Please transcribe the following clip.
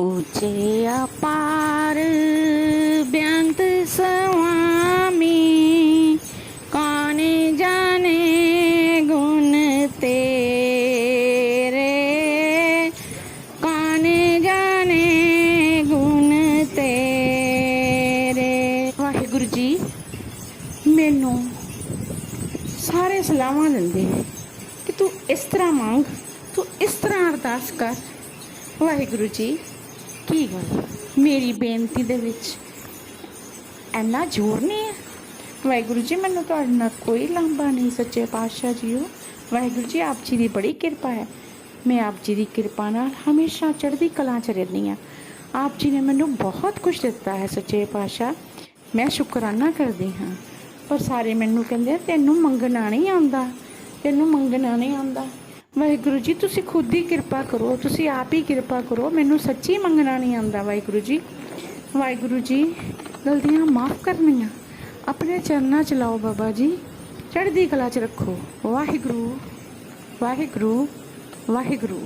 ਉੱਚੇ ਅਪਾਰ ਬੇਅੰਤ ਸਵਾਮੀ ਕੌਣ ਜਾਣੇ ਗੁਣ ਤੇਰੇ? ਕੌਣ ਜਾਣੇ ਗੁਣ ਤੇਰੇ? ਵਾਹਿਗੁਰੂ ਜੀ, ਮੈਨੂੰ ਸਾਰੇ ਸਲਾਹਾਂ ਦਿੰਦੇ ਕਿ ਤੂੰ ਇਸ ਤਰ੍ਹਾਂ ਮੰਗ, ਤੂੰ ਇਸ ਤਰ੍ਹਾਂ ਅਰਦਾਸ ਕਰ। ਵਾਹਿਗੁਰੂ ਜੀ ਕੀ ਗੱਲ ਮੇਰੀ ਬੇਨਤੀ ਦੇ ਵਿੱਚ ਇੰਨਾ ਜ਼ੋਰ ਨਹੀਂ ਹੈ? ਵਾਹਿਗੁਰੂ ਜੀ, ਮੈਨੂੰ ਤੁਹਾਡੇ ਨਾਲ ਕੋਈ ਲਾਂਭਾ ਨਹੀਂ, ਸੱਚੇ ਪਾਤਸ਼ਾਹ ਜੀਓ। ਵਾਹਿਗੁਰੂ ਜੀ, ਆਪ ਜੀ ਦੀ ਬੜੀ ਕਿਰਪਾ ਹੈ। ਮੈਂ ਆਪ ਜੀ ਦੀ ਕਿਰਪਾ ਨਾਲ ਹਮੇਸ਼ਾ ਚੜ੍ਹਦੀ ਕਲਾ 'ਚ ਰਹਿੰਦੀ ਹਾਂ। ਆਪ ਜੀ ਨੇ ਮੈਨੂੰ ਬਹੁਤ ਕੁਝ ਦਿੱਤਾ ਹੈ, ਸੱਚੇ ਪਾਤਸ਼ਾਹ। ਮੈਂ ਸ਼ੁਕਰਾਨਾ ਕਰਦੀ ਹਾਂ। ਪਰ ਸਾਰੇ ਮੈਨੂੰ ਕਹਿੰਦੇ ਤੈਨੂੰ ਮੰਗਣਾ ਨਹੀਂ ਆਉਂਦਾ, ਤੈਨੂੰ ਮੰਗਣਾ ਨਹੀਂ ਆਉਂਦਾ। ਵਾਹਿਗੁਰੂ ਜੀ, ਤੁਸੀਂ ਖੁਦ ਹੀ ਕਿਰਪਾ ਕਰੋ, ਤੁਸੀਂ ਆਪ ਹੀ ਕਿਰਪਾ ਕਰੋ, ਮੈਨੂੰ ਸੱਚੀ ਮੰਗਣਾ ਨਹੀਂ ਆਉਂਦਾ ਵਾਹਿਗੁਰੂ ਜੀ। ਵਾਹਿਗੁਰੂ ਜੀ, ਗਲਤੀਆਂ ਮਾਫ ਕਰਨੀਆਂ, ਆਪਣੇ ਚਰਨਾਂ ਚ ਲਾਓ ਬਾਬਾ ਜੀ, ਚੜ੍ਹਦੀ ਕਲਾ ਚ ਰੱਖੋ। ਵਾਹਿਗੁਰੂ ਵਾਹਿਗੁਰੂ ਵਾਹਿਗੁਰੂ।